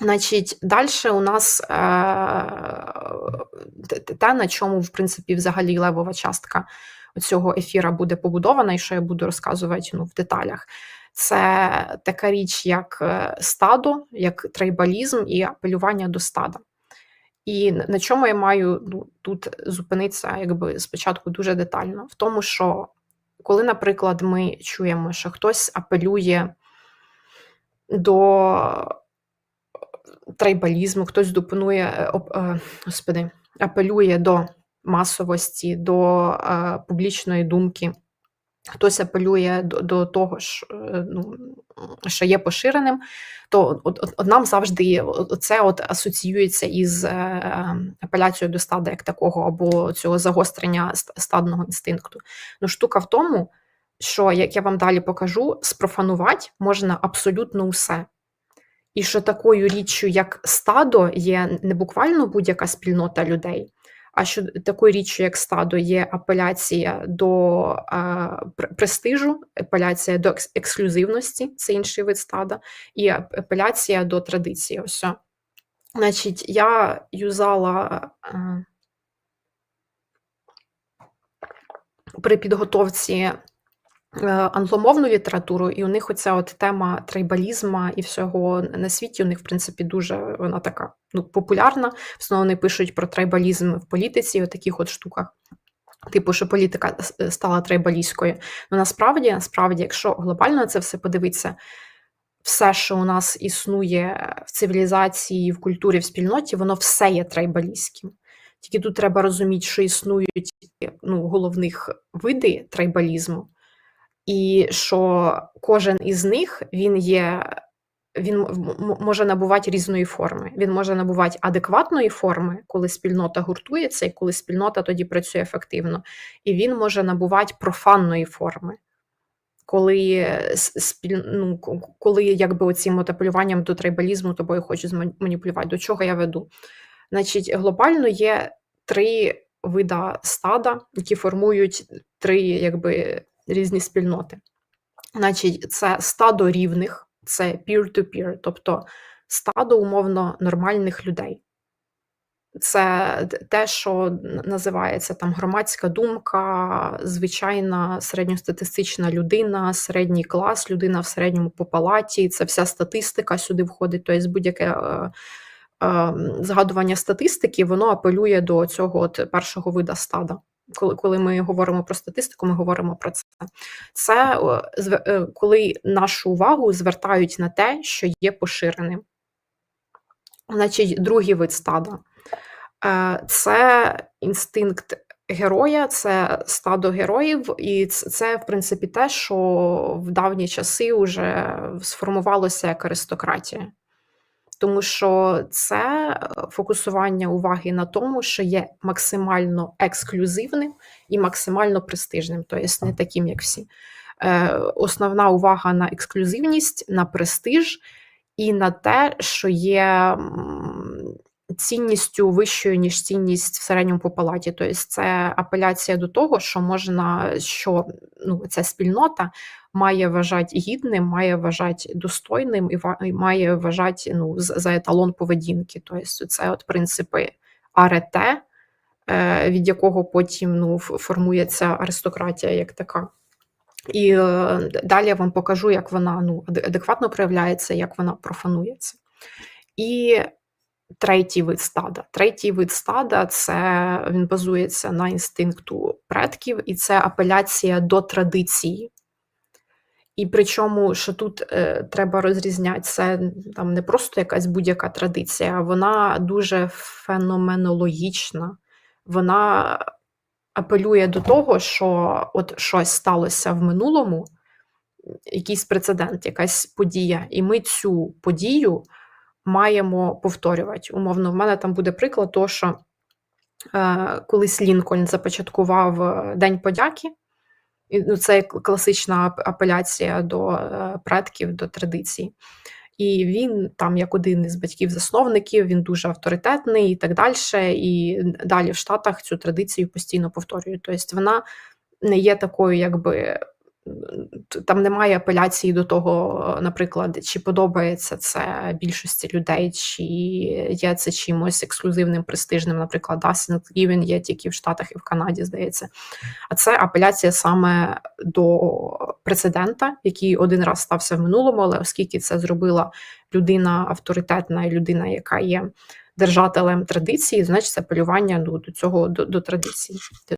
Значить, далі у нас е, те, на чому, в принципі, взагалі левова частка цього ефіра буде побудована, і що я буду розказувати ну, в деталях. Це така річ, як е, стадо, як трейбалізм і апелювання до стада. І на чому я маю ну, тут зупинитися якби спочатку дуже детально, в тому, що коли, наприклад, ми чуємо, що хтось апелює до трейбалізму, хтось допонує, е, е, господи, апелює до масовості, до е, публічної думки. Хтось апелює до до того, що ну, що є поширеним, то от, от, от нам завжди це от асоціюється із апеляцією до стада як такого, або цього загострення стадного інстинкту. Ну, штука в тому, що, як я вам далі покажу, спрофанувати можна абсолютно усе. І що такою річчю, як стадо, є не буквально будь-яка спільнота людей, а що такою річчю, як стадо, є апеляція до е, престижу, апеляція до ексклюзивності, це інший вид стада, і апеляція до традиції. Ось. Значить, я юзала е, при підготовці англомовну літературу, і у них оця от тема трейбалізму і всього на світі, у них, в принципі, дуже вона така ну, популярна. В основному вони пишуть про трейбалізм в політиці, в таких от штуках. Типу, що політика стала трейбалістською. Ну насправді, насправді, якщо глобально це все подивитися, все, що у нас існує в цивілізації, в культурі, в спільноті, воно все є трейбалістським. Тільки тут треба розуміти, що існують ну, головних види трейбалізму, і що кожен із них він є. Він може набувати різної форми. Він може набувати адекватної форми, коли спільнота гуртується, і коли спільнота тоді працює ефективно. І він може набувати профанної форми, коли спіль... ну, коли якби оцим апелюванням до трейбалізму тобою хочуть зманіпулювати. До чого я веду? Значить, глобально є три вида стада, які формують три якби різні спільноти. Значить, це стадо рівних, це peer-to-peer, тобто стадо умовно нормальних людей. Це те, що називається там громадська думка, звичайна середньостатистична людина, середній клас, людина в середньому по палаті. Це вся статистика сюди входить. Тобто будь-яке е, е, згадування статистики, воно апелює до цього от першого вида стада коли коли ми говоримо про статистику, ми говоримо про це. Це е, коли нашу увагу звертають на те, що є поширеним. Значить, другий вид стада е, це інстинкт героя, це стадо героїв, і це, в принципі, те, що в давні часи вже сформувалося як аристократія тому що це е, фокусування уваги на тому, що є максимально ексклюзивним і максимально престижним, тобто не таким, як всі. Е, основна увага на ексклюзивність, на престиж і на те, що є цінністю вищою, ніж цінність в середньому по палаті. Тобто це апеляція до того, що можна, що ну, ця спільнота має вважати гідним, має вважати достойним і має вважати ну, за еталон поведінки. Тобто це от принципи арете, е, від якого потім ну, формується аристократія як така. І е, далі я вам покажу, як вона ну, адекватно проявляється, як вона профанується. І третій вид стада. Третій вид стада це він базується на інстинкту предків, і це апеляція до традиції. І причому, що тут е, треба розрізняти, це там не просто якась будь-яка традиція, вона дуже феноменологічна. Вона апелює до того, що от щось сталося в минулому, якийсь прецедент, якась подія, і ми цю подію маємо повторювати. Умовно, в мене там буде приклад, того, що е, колись Лінкольн започаткував е, День подяки. Ну, Це класична апеляція до е, предків, до традицій. І він, там, як один із батьків-засновників, він дуже авторитетний і так далі. І далі в Штатах цю традицію постійно повторюють. Тобто вона не є такою, якби там немає апеляції до того, наприклад, чи подобається це більшості людей, чи є це чимось ексклюзивним, престижним. Наприклад, Dancing Rівень є тільки в Штатах і в Канаді, здається. А це апеляція саме до прецедента, який один раз стався в минулому, але оскільки це зробила людина авторитетна людина, яка є держателем традиції, значить це апелювання ну, до цього до, до традиції.